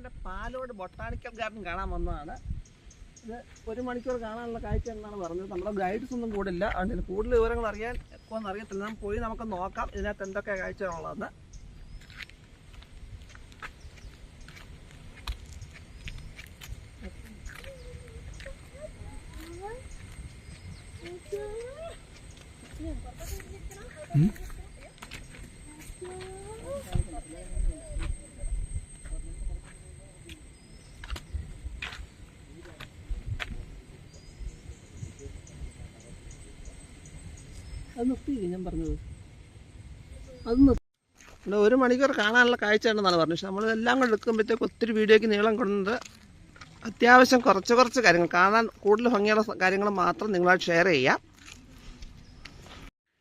എന്റെ Palode botanical garden കാണാൻ വന്നതാണ്. ഇത് ഒരു മണിക്കൂർ കാണാനുള്ള കാഴ്ച എന്നാണ് പറഞ്ഞത്. നമ്മുടെ ഗൈഡ്സ് ഒന്നും കൂടില്ല. അതുകൊണ്ട് കൂടുതൽ വിവരങ്ങൾ അറിയാൻ അറിയത്തില്ല. പോയി നമുക്ക് നോക്കാം ഇതിനകത്ത് എന്തൊക്കെ കാഴ്ചകളുള്ളതെന്ന് അത് നിർത്തിയില്ലേ ഞാൻ പറഞ്ഞത്? അത് നിർത്തി ഒരു മണിക്കൂർ കാണാനുള്ള കാഴ്ചയാണെന്നാണ് പറഞ്ഞത്. പക്ഷെ നമ്മൾ എല്ലാം കൂടെ എടുക്കുമ്പോഴത്തേക്ക് ഒത്തിരി വീഡിയോയ്ക്ക് നീളം കൊണ്ട് അത്യാവശ്യം കുറച്ച് കുറച്ച് കാര്യങ്ങൾ. കാണാൻ കൂടുതൽ ഭംഗിയുള്ള കാര്യങ്ങൾ മാത്രം നിങ്ങളായിട്ട് ഷെയർ ചെയ്യാം.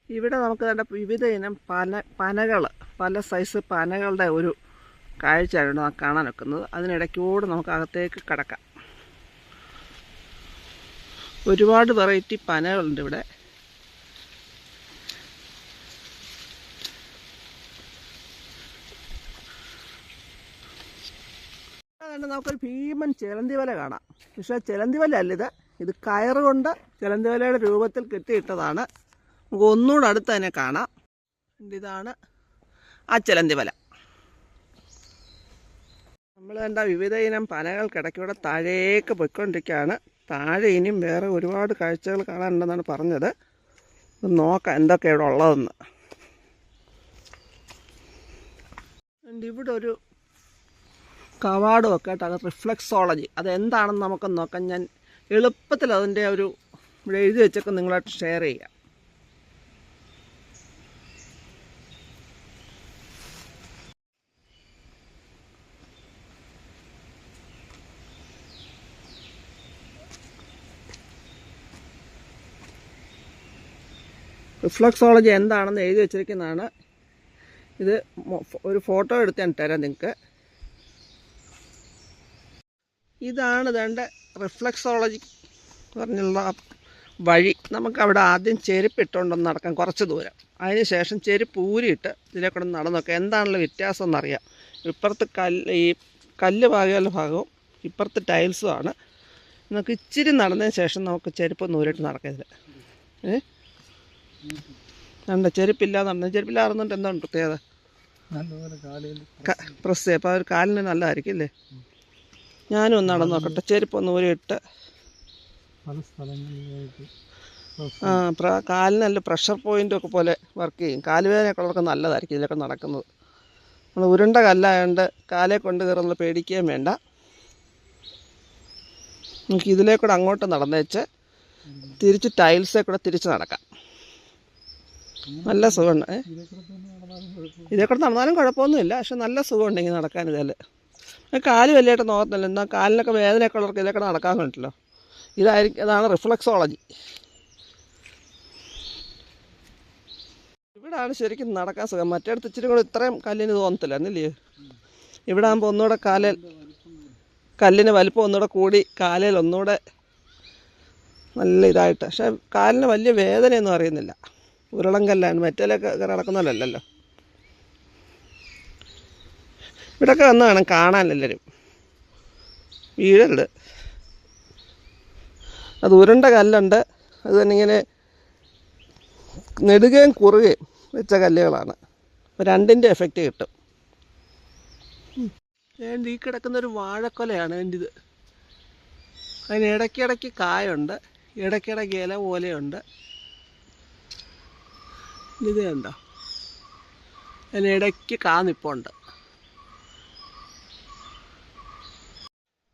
ഇവിടെ നമുക്ക് വേണ്ട വിവിധ ഇനം പന പനകൾ പല സൈസ് പനകളുടെ ഒരു കാഴ്ചയാണ് കാണാൻ വെക്കുന്നത് അതിനിടയ്ക്കൂടെ നമുക്ക് അകത്തേക്ക് കിടക്കാം. ഒരുപാട് വെറൈറ്റി പനകളുണ്ട് ഇവിടെ. അതുകൊണ്ട് നമുക്കൊരു ഭീമൻ ചിലന്തി വല കാണാം. പക്ഷേ ചിലന്തി വല അല്ല ഇത്. ഇത് കയറുകൊണ്ട് ചിലന്തി വലയുടെ രൂപത്തിൽ കെട്ടിയിട്ടതാണ്. നമുക്ക് ഒന്നുകൂടെ അടുത്ത് തന്നെ കാണാം. ഇതാണ് ആ ചിലന്തി വല നമ്മൾ കണ്ട വിവിധ ഇനം പനകൾക്കിടയ്ക്കൂടെ താഴേക്ക് പോയിക്കൊണ്ടിരിക്കുകയാണ്. താഴെ ഇനിയും വേറെ ഒരുപാട് കാഴ്ചകൾ കാണാനുണ്ടെന്നാണ് പറഞ്ഞത്. നോക്കാം എന്തൊക്കെ ഇവിടെ ഉള്ളതെന്ന്. ഇവിടെ ഒരു കവാടും ഒക്കെ ആയിട്ട് അത് റിഫ്ലക്സോളജി അതെന്താണെന്ന് നമുക്ക് നോക്കാം. ഞാൻ എളുപ്പത്തിൽ അതിന്റെ ഒരു എഴുതി വെച്ചൊക്കെ നിങ്ങളായിട്ട് ഷെയർ ചെയ്യാം. റിഫ്ലക്സോളജി എന്താണെന്ന് എഴുതി വെച്ചിരിക്കുന്നതാണ്. ഇത് ഒരു ഫോട്ടോ എടുത്ത് ഞാൻ തരാം നിങ്ങൾക്ക്. ഇതാണ് ഇതേണ്ട റിഫ്ലക്സോളജി പറഞ്ഞുള്ള വഴി. നമുക്ക് അവിടെ ആദ്യം ചെരുപ്പിട്ടുകൊണ്ടൊന്ന് നടക്കാം കുറച്ച് ദൂരം. അതിനുശേഷം ചെരുപ്പ് ഊരിയിട്ട് ഇതിലെ കൂടെ നടന്നൊക്കെ. എന്താണല്ലോ വ്യത്യാസം എന്നറിയാം. ഇപ്പുറത്ത് കല്ല് ഈ കല്ല് ഭാഗമുള്ള ഭാഗവും ഇപ്പുറത്ത് ടൈൽസും ആണ്. നമുക്ക് ഇച്ചിരി നടന്നതിന് ശേഷം നമുക്ക് ചെരുപ്പ് നൂരിട്ട് നടക്കരുത് ഏ? ഉണ്ട് ചെരുപ്പില്ലാതെ നടന്നത്. ചെരുപ്പില്ലാതെ നടന്നിട്ട് എന്താണ് പ്രത്യേകത? പ്രസ് അപ്പോൾ ഒരു കാലിന് നല്ലതായിരിക്കും അല്ലേ? ഞാനും ഒന്ന് നടന്നു നോക്കട്ടെ. ചെരുപ്പ് ഒന്ന് ഊരിയിട്ട് പല സ്ഥലങ്ങളിലായിട്ട് ആ പ്ര കാലിന് നല്ല പ്രഷർ പോയിന്റ് ഒക്കെ പോലെ വർക്ക് ചെയ്യും. കാലുവേദനയൊക്കെ ഉള്ളവർക്ക് നല്ലതായിരിക്കും ഇതിലൊക്കെ നടക്കുന്നത്. നമ്മൾ ഉരുണ്ട കല്ലായതുകൊണ്ട് കാലെ കൊണ്ട് കയറുന്ന പേടിക്കുകയും വേണ്ട. നമുക്ക് ഇതിലേ കൂടെ അങ്ങോട്ട് നടന്നേച്ച് തിരിച്ച് ടൈൽസേ കൂടെ തിരിച്ച് നടക്കാം. നല്ല സുഖമുണ്ട് ഏ? ഇതേക്കൂടെ നടന്നാലും ഇതേ കൂടെ നടന്നാലും കുഴപ്പമൊന്നുമില്ല. പക്ഷെ നല്ല സുഖമുണ്ട് ഇങ്ങനെ നടക്കാൻ ഇതിൽ കാൽ വലിയായിട്ട് നോക്കത്തില്ല എന്നാൽ കാലിനൊക്കെ വേദനയൊക്കെ ഉള്ളവർക്ക് ഇതൊക്കെ നടക്കാൻ കണ്ടിട്ടില്ല ഇതായിരിക്കും അതാണ് റിഫ്ലക്സോളജി. ഇവിടാണ് ശരിക്കും നടക്കാൻ സുഖം. മറ്റേടത്ത് ഇച്ചിരി കൂടെ ഇത്രയും കല്ലിന് തോന്നത്തില്ല എന്നില്ലേ? ഇവിടെ ആകുമ്പോൾ ഒന്നുകൂടെ കാലിൽ കല്ലിന് വലിപ്പം ഒന്നുകൂടെ കൂടി കാലിൽ ഒന്നുകൂടെ നല്ല ഇതായിട്ട്. പക്ഷേ കാലിന് വലിയ വേദനയൊന്നും അറിയുന്നില്ല. ഉരുളം കല്ലാണ്. മറ്റേലൊക്കെ നടക്കുന്നതല്ലല്ലോ ഇവിടൊക്കെ വന്ന് വേണം കാണാൻ എല്ലാവരും വീടുണ്ട്. അത് ഉരുണ്ട കല്ലുണ്ട്. അത് തന്നെ ഇങ്ങനെ നെടുകയും കുറുകയും വെച്ച കല്ലുകളാണ്. രണ്ടിന്റെ എഫക്റ്റ് കിട്ടും. ഈ കിടക്കുന്ന ഒരു വാഴക്കൊലയാണ് എന്റെ ഇത് അതിന് ഇടയ്ക്കിടയ്ക്ക് കായുണ്ട്. ഇടയ്ക്കിടയ്ക്ക് ഇല പോലെയുണ്ട്. ഇത് കണ്ടോ? അതിന് ഇടയ്ക്ക് കാ നിപ്പുണ്ട്.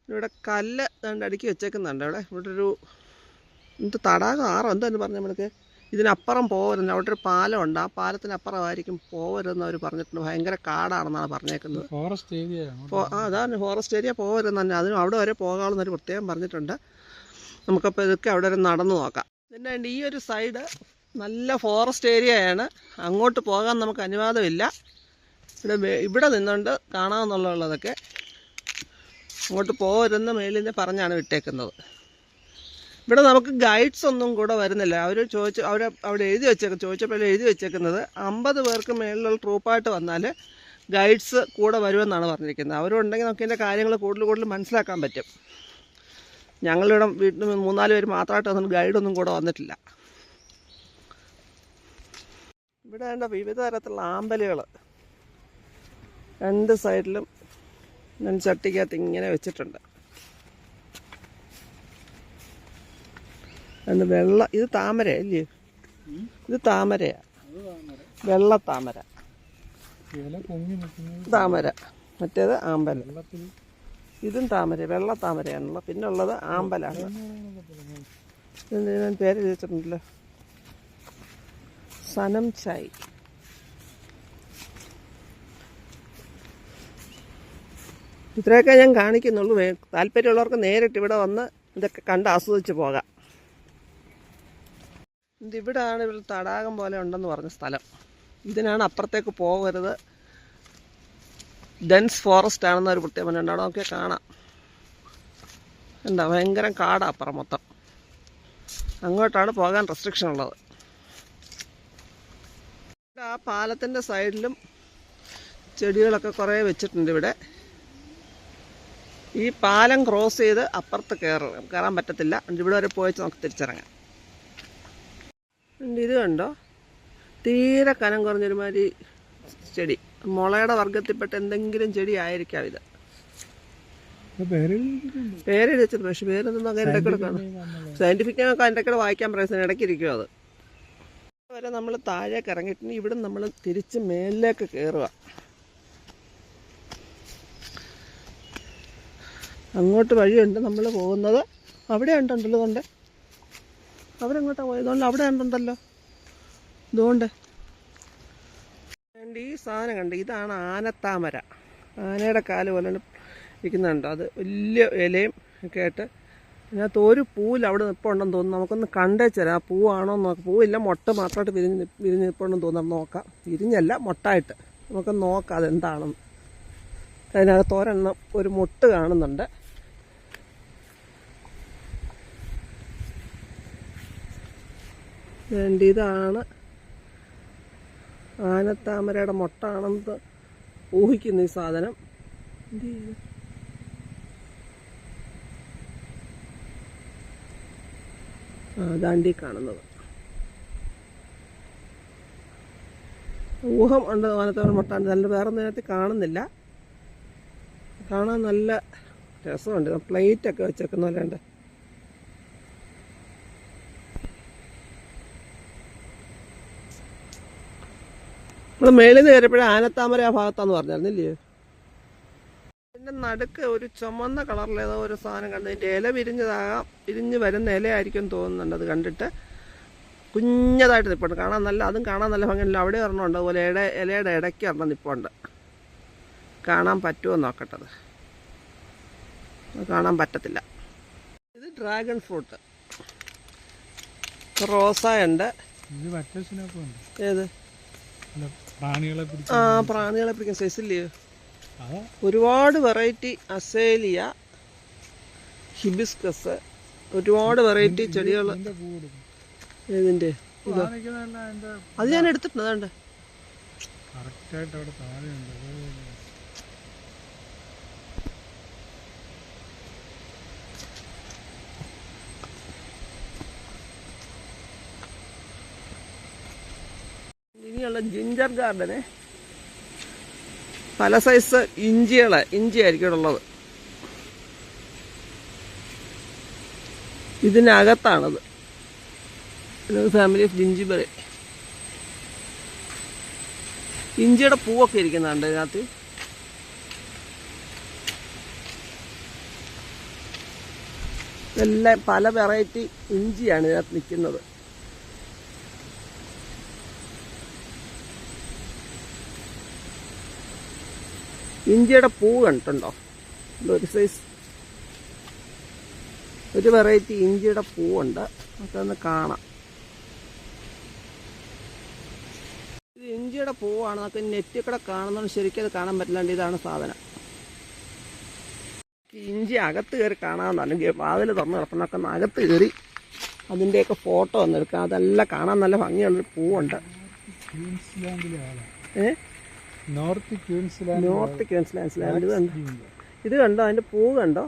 ഇവിടെ കല്ല് അടുക്കി വെച്ചേക്കുന്നുണ്ട്. അവിടെ ഇവിടെ ഒരു എന്ത് തടാകം ആറോ എന്താന്ന് പറഞ്ഞു നമ്മൾക്ക് ഇതിനപ്പുറം പോകരുത് അവിടെ ഒരു പാലമുണ്ട്. ആ പാലത്തിനപ്പുറമായിരിക്കും പോകരുതെന്ന് അവർ പറഞ്ഞിട്ടുണ്ട്. ഭയങ്കര കാടാണെന്നാണ് പറഞ്ഞേക്കുന്നത്. ഫോറസ്റ്റ് ഏരിയ അതാണ് ഫോറസ്റ്റ് ഏരിയ പോകരുതെന്ന് തന്നെ. അതിനും അവിടെ വരെ പോകാമെന്നൊരു പ്രത്യേകം പറഞ്ഞിട്ടുണ്ട്. നമുക്കപ്പോൾ ഇതൊക്കെ അവിടെ വരെ നടന്നു നോക്കാം. പിന്നെ ഈ ഒരു സൈഡ് നല്ല ഫോറസ്റ്റ് ഏരിയയാണ് അങ്ങോട്ട് പോകാൻ നമുക്ക് അനുവാദമില്ല. ഇവിടെ ഇവിടെ നിന്നുകൊണ്ട് കാണാമെന്നുള്ളതൊക്കെ അങ്ങോട്ട് പോകരുതെന്ന് മേലിന്റെ പറഞ്ഞാണ് വിട്ടേക്കുന്നത്. ഇവിടെ നമുക്ക് ഗൈഡ്സ് ഒന്നും കൂടെ വരുന്നില്ല. അവർ ചോദിച്ചു അവർ അവിടെ എഴുതി വെച്ചേക്കും ചോദിച്ചപ്പോൾ എഴുതി വെച്ചേക്കുന്നത് അമ്പത് പേർക്ക് മേളിലുള്ള ട്രൂപ്പായിട്ട് വന്നാൽ ഗൈഡ്സ് കൂടെ വരുമെന്നാണ് പറഞ്ഞിരിക്കുന്നത്. അവരുണ്ടെങ്കിൽ നമുക്ക് ഇതിന്റെ കാര്യങ്ങൾ കൂടുതൽ കൂടുതൽ മനസ്സിലാക്കാൻ പറ്റും. ഞങ്ങളിവിടെ വീട്ടിൽ മൂന്നാൽ പേര് മാത്രമായിട്ട് വന്നിട്ട് ഗൈഡൊന്നും കൂടെ വന്നിട്ടില്ല. ഇവിടെ വേണ്ട വിവിധ തരത്തിലുള്ള ആമ്പലുകൾ രണ്ട് സൈഡിലും ഞാൻ ചട്ടിക്കകത്ത് ഇങ്ങനെ വെച്ചിട്ടുണ്ട്. അത് വെള്ള ഇത് താമര അല്ലേ? ഇത് താമരയാ. വെള്ള താമര. താമര. മറ്റേത് ആമ്പല ഇതും താമര വെള്ള താമരയാണല്ലോ പിന്നെ ഉള്ളത് ആമ്പലാണ്. ഞാൻ പേര് ചോദിച്ചിട്ടുണ്ടല്ലോ. സനം ചായ്. ഇത്രയൊക്കെ ഞാൻ കാണിക്കുന്നുള്ളൂ. താല്പര്യമുള്ളവർക്ക് നേരിട്ട് ഇവിടെ വന്ന് ഇതൊക്കെ കണ്ട് ആസ്വദിച്ച് പോകാം. ഇത് ഇവിടാണ് ഇവിടെ തടാകം പോലെ ഉണ്ടെന്ന് പറഞ്ഞ സ്ഥലം. ഇതിനാണ് അപ്പുറത്തേക്ക് പോകരുത്. ഡെൻസ് ഫോറസ്റ്റ് ആണെന്ന് ഒരു പ്രത്യേകം അവിടെ നോക്കിയാൽ കാണാം. എന്താ ഭയങ്കര കാടാ അപ്പുറം മൊത്തം. അങ്ങോട്ടാണ് പോകാൻ റെസ്ട്രിക്ഷൻ ഉള്ളത്. ആ പാലത്തിന്റെ സൈഡിലും ചെടികളൊക്കെ കുറേ വെച്ചിട്ടുണ്ട് ഇവിടെ. ഈ പാലം ക്രോസ് ചെയ്ത് അപ്പുറത്ത് കയറണം കയറാൻ പറ്റത്തില്ല. ഇവിടെ വരെ പോയിച്ച് നമുക്ക് തിരിച്ചിറങ്ങാം. ഇത് കണ്ടോ? തീരെ കനം കുറഞ്ഞൊരുമാതിരി ചെടി. മുളയുടെ വർഗത്തിൽപ്പെട്ട എന്തെങ്കിലും ചെടി ആയിരിക്കാം ഇത്. പേരെഴുതി വെച്ചിട്ട് പക്ഷെ പേരൊന്നും അങ്ങനെ ഇടയ്ക്ക് കിടക്കണം കാണും എന്നുള്ളത്. സയന്റിഫിക്കൊക്കെ അതിന്റെ കൂടെ വായിക്കാൻ പറയുന്നത് ഇടയ്ക്ക് ഇരിക്കും അത്. വരെ നമ്മൾ താഴേക്ക് ഇറങ്ങിയിട്ടുണ്ടെങ്കിൽ ഇവിടെ നമ്മൾ തിരിച്ച് മേലിലേക്ക് കയറുക അങ്ങോട്ട് വഴിയുണ്ട് നമ്മൾ പോകുന്നത്. അവിടെ ഇതുകൊണ്ട് അവരെങ്ങോട്ടാണ് പോയത്. അതുകൊണ്ട് അവിടെ ഉണ്ടല്ലോ. ഇതുകൊണ്ട്. ഈ സാധനം കണ്ട്. ഇതാണ് ആനത്താമര. ആനയുടെ കാൽ പോലെ ഇരിക്കുന്നുണ്ട്. അത് വലിയ ഇലയും ഒക്കെ ആയിട്ട് അതിനകത്ത് ഒരു പൂവിൽ അവിടെ നിൽപ്പുണ്ടെന്ന് തോന്നുന്നു. നമുക്കൊന്ന് കണ്ടേച്ചരാം ആ പൂവാണോ എന്ന് നോക്കാം. പൂവില്ല മുട്ട മാത്രമായിട്ട് വിരിഞ്ഞ് വിരിഞ്ഞ് നിൽപ്പുണ്ടെന്ന് തോന്നുന്നു. നോക്കാം. വിരിഞ്ഞല്ല മുട്ടായിട്ട്. നമുക്ക് നോക്കാം അതെന്താണെന്ന്. അതിനകത്ത് ഒരെണ്ണം ഒരു മുട്ട് കാണുന്നുണ്ട്. വേണ്ട ഇതാണ് ആനത്താമരയുടെ മൊട്ടാണെന്ന് ഊഹിക്കുന്നു ഈ സാധനം. എന്ത് ദാണ്ടി കാണുന്നത്. ഊഹം ഉണ്ട് ആനത്താമര മുട്ടാണ്ട് നല്ല വേറെ നേരത്തെ കാണുന്നില്ല. കാണാൻ നല്ല രസമുണ്ട്. പ്ലേറ്റ് ഒക്കെ വെച്ചേക്കുന്ന പോലെ ഉണ്ട് നമ്മൾ മേളിൽ നിന്ന് കയറിയപ്പോഴേ ആനത്താമര ആ ഭാഗത്താന്ന് പറഞ്ഞായിരുന്നില്ലേ? അതിന്റെ നടുക്ക് ഒരു ചുമന്ന കളറിലേതോ ഒരു സാധനം കണ്ടു അതിന്റെ ഇല വിരിഞ്ഞതാകാം വിരിഞ്ഞ് വരുന്ന ഇലയായിരിക്കും തോന്നുന്നുണ്ട്. അത് കണ്ടിട്ട് കുഞ്ഞതായിട്ട് നിൽപ്പുണ്ട് കാണാൻ നല്ല അതും കാണാൻ നല്ല ഭംഗിയില്ല അവിടെ ഒരെണ്ണമുണ്ട് അതുപോലെ ഇട ഇലയുടെ ഇടയ്ക്ക് ഒരെണ്ണം നിൽപ്പുണ്ട് കാണാൻ പറ്റുമോ നോക്കട്ടത് അത്. കാണാൻ പറ്റത്തില്ല. ഇത് ഡ്രാഗൺ ഫ്രൂട്ട്. റോസ ഉണ്ട് ഇത് വറ്റസിനൊക്കെ ഉണ്ട്. ഏത്? ആ പ്രാണികളെ പിടിക്കാൻ സൈസില്ലേ? അതാ ഒരുപാട് വെറൈറ്റി അസേലിയ ഹിബിസ്കസ് ഒരുപാട് വെറൈറ്റി ചെടികൾ ഇതിന്റെ അതിന്റെ അത് ഞാൻ എടുത്തിട്ടുണ്ട് അതുകൊണ്ട് കറക്റ്റായിട്ട് അവിടെ താഴെയുണ്ട്. ഇനിയുള്ള ജിഞ്ചർ ഗാർഡന് പല സൈസ് ഇഞ്ചികൾ ഇഞ്ചി ആയിരിക്കും ഉള്ളത്. ഇതിനകത്താണത്. ഫാമിലി ഓഫ് ജിഞ്ചിബറി ഇഞ്ചിയുടെ പൂവൊക്കെ ഇരിക്കുന്നുണ്ട് ഇതിനകത്ത്. ഇതെല്ലാം പല വെറൈറ്റി ഇഞ്ചിയാണ് ഇതിനകത്ത് നിൽക്കുന്നത്. ഇഞ്ചിയുടെ പൂ കണ്ടിട്ടുണ്ടോ? ഒരു സൈസ് ഒരു വെറൈറ്റി ഇഞ്ചിയുടെ പൂവുണ്ട് നമുക്കൊന്ന് കാണാം. ഇത് ഇഞ്ചിയുടെ പൂവാണ്. നമുക്ക് നെറ്റിൽ കൂടെ കാണുന്നതുകൊണ്ട് ശരിക്കും അത് കാണാൻ പറ്റില്ലാണ്ട് ഇതാണ് സാധനം. ഇഞ്ചി അകത്ത് കയറി കാണാമെന്ന് അല്ലെങ്കിൽ വാതിൽ തുറന്ന് ഒന്ന് അകത്ത് കയറി അതിന്റെയൊക്കെ ഫോട്ടോ ഒന്ന് എടുക്കാം. അതെല്ലാം കാണാൻ നല്ല ഭംഗിയുള്ളൊരു പൂവുണ്ട്. ഏഹ് north Queensland north Queensland land ഇത് കണ്ടോ? ഇത് കണ്ടോ? അതിന്റെ പൂ കണ്ടോ?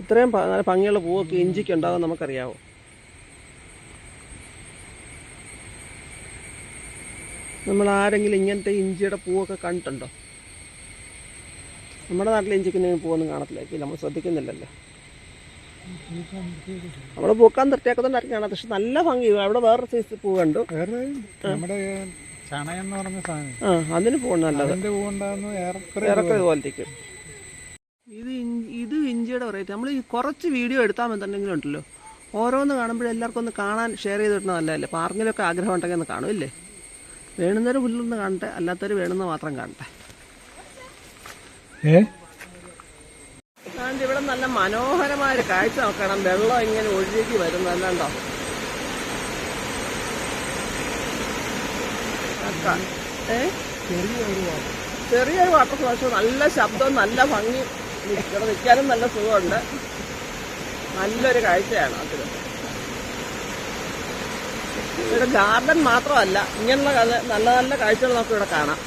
ഇത്രയും നല്ല ഭംഗിയുള്ള പൂവൊക്കെ ഇഞ്ചിക്ക് ഉണ്ടാകും നമുക്കറിയാവോ? നമ്മൾ ആരെങ്കിലും ഇങ്ങനത്തെ ഇഞ്ചിയുടെ പൂവൊക്കെ കണ്ടിട്ടുണ്ടോ? നമ്മുടെ നാട്ടിൽ ഇഞ്ചിക്ക് ഇങ്ങനെ പൂവൊന്നും കാണത്തില്ല. നമ്മൾ ശ്രദ്ധിക്കുന്നില്ലല്ലോ. നമ്മൾ പൂക്കാൻ നിർത്തിയാക്കുന്നതായിരിക്കും കാണാം പക്ഷെ നല്ല ഭംഗി. അവിടെ വേറെ സൈസ് പൂ കണ്ടു. നമ്മുടെ പറഞ്ഞ സാധനം. ആ അതിന് പൂ നല്ലത്. അതിന്റെ ഏറെക്കുറെ ഇറക്കം ഇത് ഇഞ്ചി ഇത് ഇഞ്ചിയുടെ വെറൈറ്റി നമ്മൾ ഈ കുറച്ച് വീഡിയോ എടുത്താൽ മതിണ്ടെങ്കിലും ഉണ്ടല്ലോ. ഓരോന്ന് കാണുമ്പോഴും എല്ലാവർക്കും ഒന്ന് കാണാൻ ഷെയർ ചെയ്തിട്ട് നല്ലതല്ലേ? അപ്പോൾ ആർക്കെങ്കിലുമൊക്കെ ആഗ്രഹം ഉണ്ടെങ്കിൽ ഒന്ന് കാണുമല്ലേ വേണുന്നവർ പുല്ലൊന്ന് കാണട്ടെ അല്ലാത്തവർ വേണമെന്ന് മാത്രം കാണട്ടെ. ഏ? അതുകൊണ്ട് ഇവിടെ നല്ല മനോഹരമായ ഒരു കാഴ്ച നോക്കണം. വെള്ളം ഇങ്ങനെ ഒഴുകി വരുന്നല്ലോ ഏ? ചെറിയൊരു വാക്ക് ചെറിയൊരു വാട്ടർ ഫ്ലാഷ് നല്ല ശബ്ദവും നല്ല ഭംഗി. ഇവിടെ നിൽക്കാനും നല്ല സുഖമുണ്ട്. നല്ലൊരു കാഴ്ചയാണ് അതിൽ ഇവിടെ ഗാർഡൻ മാത്രമല്ല ഇങ്ങനെയുള്ള നല്ല നല്ല കാഴ്ചകൾ നമുക്ക് ഇവിടെ കാണാം.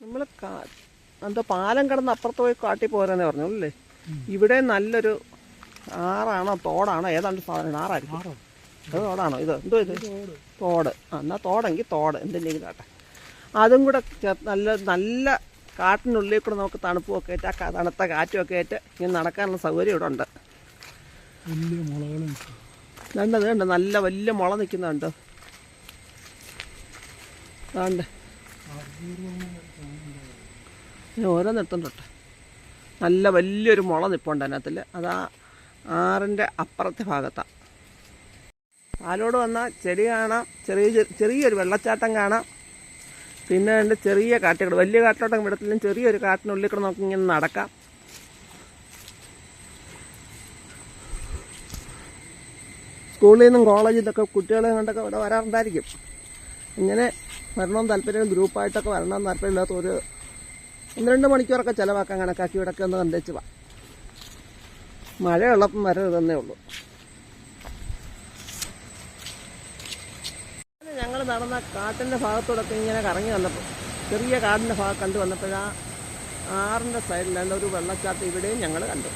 നമ്മൾ എന്തോ പാലം കിടന്ന് അപ്പുറത്ത് പോയി കാട്ടി പോരാന്നേ പറഞ്ഞു അല്ലേ? ഇവിടെ നല്ലൊരു ആറാണോ തോടാണോ ഏതാണ്ട് സാധനം ആറായിരിക്കും. ആറോ അത് തോടാണോ? ഇത് എന്തോ ഇത്? തോട്. ആ എന്നാൽ തോടെങ്കിൽ തോട്. എന്തെങ്കിലും ആട്ടെ. അതും കൂടെ നല്ല നല്ല കാട്ടിനുള്ളിൽ കൂടെ നമുക്ക് തണുപ്പുമൊക്കെ ആയിട്ട് ആ തണുത്ത തണുത്ത കാറ്റുമൊക്കെ ആയിട്ട് ഇങ്ങനെ നടക്കാനുള്ള സൗകര്യം ഇവിടെ ഉണ്ട്. രണ്ടത് ഉണ്ട്. നല്ല വലിയ മുള നിൽക്കുന്നുണ്ട്. ഓരോ നിർത്തുന്നുണ്ട് നല്ല വലിയൊരു മുള നിൽപ്പുണ്ട് അതിനകത്തിൽ അത് ആ ആറിന്റെ അപ്പുറത്തെ ഭാഗത്താണ് പാലോട് വന്നാൽ ചെടി കാണാം. ചെറിയ ചെറിയൊരു വെള്ളച്ചാട്ടം കാണാം. പിന്നെ രണ്ട് ചെറിയ കാട്ടുകൾ. വലിയ കാട്ടിലോട്ടം വിടത്തിലും ചെറിയൊരു കാട്ടിനുള്ളിൽ കൂടെ നമുക്ക് ഇങ്ങനെ നടക്കാം. സ്കൂളിൽ നിന്നും കോളേജിൽ നിന്നൊക്കെ കുട്ടികളെ കണ്ടൊക്കെ ഇവിടെ വരാറുണ്ടായിരിക്കും. ഇങ്ങനെ വരണമെന്ന് താല്പര്യം ഗ്രൂപ്പായിട്ടൊക്കെ വരണമെന്ന് താല്പര്യമില്ലാത്ത ഒരു ഒന്ന് രണ്ട് മണിക്കൂറൊക്കെ ചിലവാക്കാൻ കണക്കാക്കി ഇവിടെയൊക്കെ ഒന്ന് കണ്ടേച്ച് വാ. മഴയുള്ളപ്പം വരരുതെന്നേ ഉള്ളൂ ഞങ്ങൾ നടന്ന കാട്ടിന്റെ ഭാഗത്തോടൊക്കെ ഇങ്ങനെ കറങ്ങി വന്നപ്പോൾ ചെറിയ കാടിന്റെ ഭാഗം കണ്ടു വന്നപ്പോഴാ ആറിന്റെ സൈഡിലാണ് ഒരു വെള്ളച്ചാട്ടം ഇവിടെയും ഞങ്ങൾ കണ്ടു.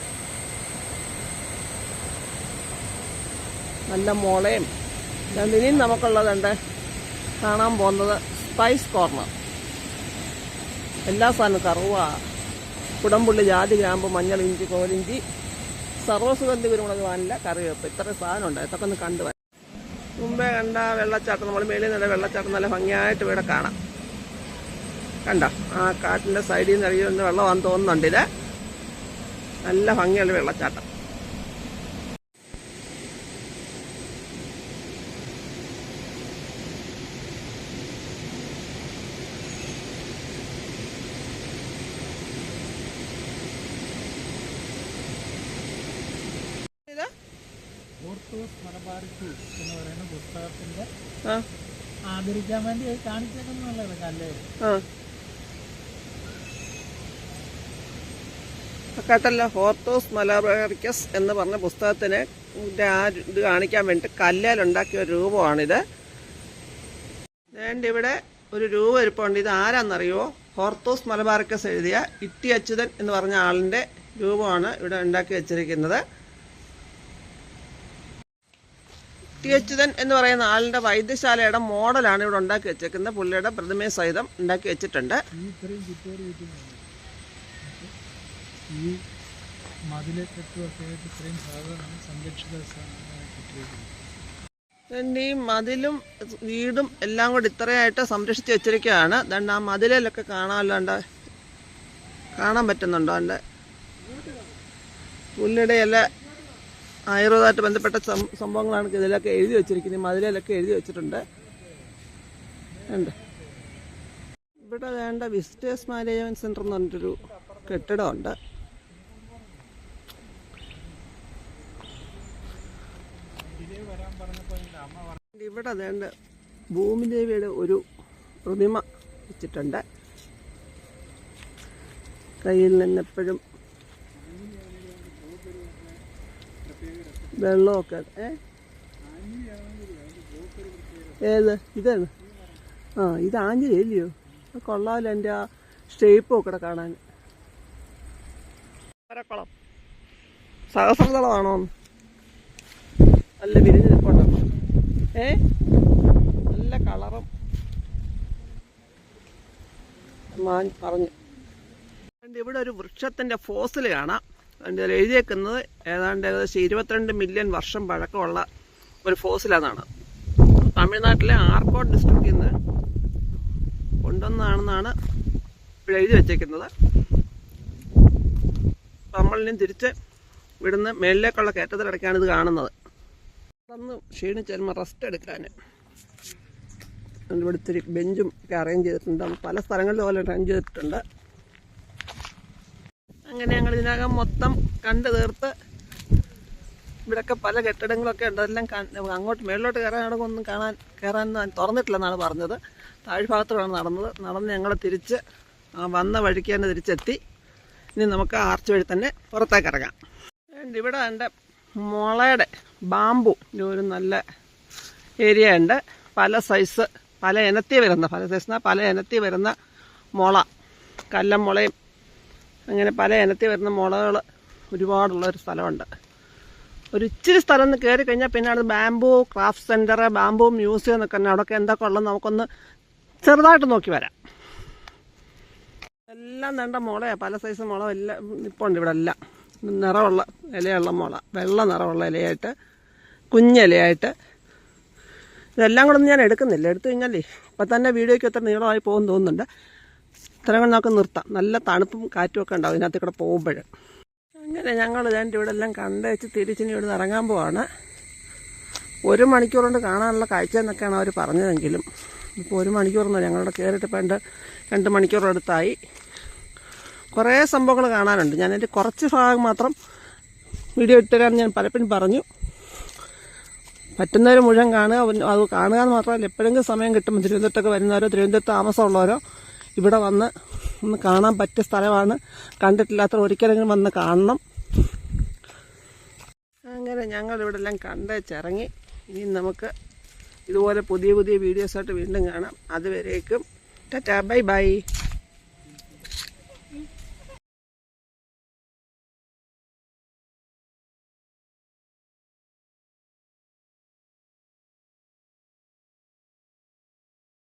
നല്ല മുളയും ഇനിയും നമുക്കുള്ളതുണ്ട് കാണാൻ പോകുന്നത് സ്പൈസ് കോർണർ എല്ലാ സാധനവും കറുവ കുടംപുള്ളി ജാതി ഗ്രാമ്പ് മഞ്ഞൾ ഇഞ്ചി കോലിഞ്ചി സർവസുഗന്ധി കുരുമുളക് വാനില കറിവേപ്പ് ഇത്ര സാധനം ഉണ്ട് ഇതൊക്കെ ഒന്ന് കണ്ടു മുമ്പേ കണ്ട വെള്ളച്ചാട്ടം നമ്മൾ മേളിൽ നിന്നുള്ള വെള്ളച്ചാട്ടം നല്ല ഭംഗിയായിട്ട് ഇവിടെ കാണാം. കണ്ട? ആ കാട്ടിന്റെ സൈഡിൽ നിന്ന് ഇറങ്ങി വെള്ളമാണെന്ന് തോന്നുന്നുണ്ട് ഇത് നല്ല ഭംഗിയുള്ള വെള്ളച്ചാട്ടം ഇത് ഓർത്തോസ് മലബാറിക്കു എന്ന് പറയുന്ന പുസ്തകത്തിന്റെ ആ. ആദരിക്കാൻ വേണ്ടി കാണിച്ചേക്കുന്നതല്ലേ കല്ലേ ആ. കേട്ടല്ലോ ഹോർത്തോസ് മലബാറിക്കസ് എന്ന് പറഞ്ഞ പുസ്തകത്തിന് ആ ഇത് കാണിക്കാൻ വേണ്ടി കല്ലേലുണ്ടാക്കിയ ഒരു രൂപമാണിത്. വേണ്ട ഇവിടെ ഒരു രൂപ ഇരിപ്പുണ്ട്. ഇത് ആരാന്നറിയോ? ഹോർത്തോസ് മലബാറിക്കസ് എഴുതിയ ഇട്ടി അച്യുതൻ എന്ന് പറഞ്ഞ ആളിന്റെ രൂപമാണ് ഇവിടെ ഉണ്ടാക്കി വെച്ചിരിക്കുന്നത്. ടി അച്യുതൻ എന്ന് പറയുന്ന ആളിന്റെ വൈദ്യശാലയുടെ മോഡലാണ് ഇവിടെ ഉണ്ടാക്കി വെച്ചേക്കുന്നത്. പുള്ളിയുടെ പ്രതിമയെ സഹിതം ഉണ്ടാക്കി വെച്ചിട്ടുണ്ട്. ഈ മതിലെ കെട്ടുമൊക്കെ ഇത്രയും ഭാഗമാണ് സംരക്ഷിത കെട്ടിയിരിക്കുന്നത്. പിന്നെ ഈ മതിലും വീടും എല്ലാം കൂടി ഇത്രയായിട്ട് സംരക്ഷിച്ച് വെച്ചിരിക്കുകയാണ്. ദണ്ട് ആ മതിലിലൊക്കെ കാണാമല്ലാണ്ട് കാണാൻ പറ്റുന്നുണ്ടോ? എന്റെ പുല്ലിയുടെ എല്ലാ ആയുർവേദമായിട്ട് ബന്ധപ്പെട്ട സംഭവങ്ങളാണ് ഇതിലൊക്കെ എഴുതി വെച്ചിരിക്കുന്നത്. മതിലൊക്കെ എഴുതി വെച്ചിട്ടുണ്ട്. ഉണ്ട്. ഇവിടെ വേണ്ട വിസിറ്റേഴ്സ് മാനേജ്മെന്റ് സെന്റർ എന്ന് പറഞ്ഞിട്ടൊരു കെട്ടിടമുണ്ട്. ഇവിടെ വേണ്ട ഭൂമിദേവിയുടെ ഒരു പ്രതിമ വെച്ചിട്ടുണ്ട്. കയ്യിൽ നിന്ന് വെള്ളമൊക്കെ. ഏ? ഏത്? ഇതാണ് ആ ഇത് ആഞ്ഞിലി അല്ലയോ കൊള്ളാമല്ലോ എന്റെ ആ ഷേപ്പും ഒക്കെ കാണാൻ. മരക്കുളം. സഹസ്രതളമാണോ നല്ല വിരിഞ്ഞ് നിൽപ്പുണ്ടോ? ഏ? നല്ല കളറും. മാൻ പറഞ്ഞു. ഇവിടെ ഒരു വൃക്ഷത്തിന്റെ ഫോസിൽ കാണാം. ഇതിൽ എഴുതിയേക്കുന്നത് ഏതാണ്ട് ഏകദേശം ഇരുപത്തിരണ്ട് മില്യൺ വർഷം പഴക്കമുള്ള ഒരു ഫോസിലാണെന്നാണ് തമിഴ്നാട്ടിലെ ആർക്കോട്ട് ഡിസ്ട്രിക്റ്റിൽ നിന്ന് കൊണ്ടുവന്നതാണെന്നാണ് ഇവിടെ എഴുതി വെച്ചേക്കുന്നത്. നമ്മളിനും തിരിച്ച് ഇവിടുന്ന് മേലിലേക്കുള്ള കയറ്റത്തിലടക്കാണ് ഇത് കാണുന്നത്. അന്ന് ക്ഷീണിച്ച് വരുമ്പോൾ റെസ്റ്റ് എടുക്കാൻ ഇവിടെ ഇത്തിരി ബെഞ്ചും ഒക്കെ അറേഞ്ച് ചെയ്തിട്ടുണ്ട്. പല സ്ഥലങ്ങളിലും പോലെ അറേഞ്ച് ചെയ്തിട്ടുണ്ട്. അങ്ങനെ ഞങ്ങൾ ഇതിനകം മൊത്തം കണ്ടു തീർത്ത് ഇവിടെയൊക്കെ പല കെട്ടിടങ്ങളൊക്കെ ഉണ്ട്. അതെല്ലാം അങ്ങോട്ട് മേളിലോട്ട് കയറാനടക്കം ഒന്നും കാണാൻ കയറാൻ തുറന്നിട്ടില്ലെന്നാണ് പറഞ്ഞത്. താഴ്ഭാഗത്തോടാണ് നടന്നത്. നടന്ന് ഞങ്ങൾ തിരിച്ച് വന്ന വഴിക്ക് തന്നെ തിരിച്ചെത്തി. ഇനി നമുക്ക് ആർച്ച് വഴി തന്നെ പുറത്തേക്ക് ഇറങ്ങാം. ഇവിടെ എന്റെ മുളയുടെ ബാമ്പു ഒരു നല്ല ഏരിയ ഉണ്ട്. പല സൈസ് പല ഇനത്തിൽ വരുന്ന പല സൈസ് പല ഇനത്തിൽ വരുന്ന മുള. കല്ലം മുളയും അങ്ങനെ പല ഇനത്തിൽ വരുന്ന മുളകൾ ഒരുപാടുള്ള ഒരു സ്ഥലമുണ്ട്. ഒരു ഇച്ചിരി സ്ഥലം ഒന്ന് കയറി കഴിഞ്ഞാൽ പിന്നെ അവിടെ bamboo craft centre bamboo museum എന്നൊക്കെ തന്നെ. അവിടെയൊക്കെ എന്തൊക്കെ ഉള്ളത് നമുക്കൊന്ന് ചെറുതായിട്ട് നോക്കി വരാം. എല്ലാം വേണ്ട മുളയാണ് പല സൈസ് മുള എല്ലാം നിപ്പുണ്ട് ഇവിടെ എല്ലാം നിറമുള്ള ഇലയുള്ള മുള. വെള്ള നിറമുള്ള ഇലയായിട്ട് കുഞ്ഞിലയായിട്ട് ഇതെല്ലാം കൂടെ ഒന്നും ഞാൻ എടുക്കുന്നില്ല. എടുത്തു കഴിഞ്ഞാലേ ഇപ്പം തന്നെ വീഡിയോയ്ക്ക് എത്ര നീളമായി പോകും തോന്നുന്നുണ്ട്. കൊണ്ട് നമുക്ക് നിർത്താം. നല്ല തണുപ്പും കാറ്റും ഒക്കെ ഉണ്ടാവും ഇതിനകത്ത് കൂടെ പോകുമ്പോൾ അങ്ങനെ ഞങ്ങൾ രണ്ട് ഇവിടെ എല്ലാം കണ്ടേച്ച് തിരിച്ചിനി ഇവിടെ നിന്ന് ഇറങ്ങാൻ പോവാണ്. ഒരു മണിക്കൂർ കൊണ്ട് കാണാനുള്ള കാഴ്ച എന്നൊക്കെയാണ് അവർ പറഞ്ഞതെങ്കിലും. ഇപ്പോൾ ഒരു മണിക്കൂറൊന്നും ഞങ്ങളുടെ കയറിയിട്ട് ഇപ്പം രണ്ട് മണിക്കൂറെടുത്തായി കുറേ സംഭവങ്ങൾ കാണാനുണ്ട്. ഞാൻ എന്റെ കുറച്ച് ഭാഗം മാത്രം വീഡിയോ ഇട്ടുതരാൻ ഞാൻ പലപ്പോഴും പറഞ്ഞു. പറ്റുന്നവർ മുഴുവൻ കാണുക അത് കാണുക എന്ന് മാത്രമല്ല എപ്പോഴെങ്കിലും സമയം കിട്ടുമ്പോൾ തിരുവനന്തപുരത്തൊക്കെ വരുന്നവരോ തിരുവനന്തപുരത്ത് താമസമുള്ളവരോ ഇവിടെ വന്ന് ഒന്ന് കാണാൻ പറ്റിയ സ്ഥലമാണ്. കണ്ടിട്ടില്ലാത്ത ഒരിക്കലെങ്കിലും വന്ന് കാണണം. അങ്ങനെ ഞങ്ങൾ ഇവിടെ എല്ലാം കണ്ടേച്ചിറങ്ങി. ഇനി നമുക്ക് ഇതുപോലെ പുതിയ പുതിയ വീഡിയോസായിട്ട് വീണ്ടും കാണാം. അതുവരേക്കും. Tata bye bye.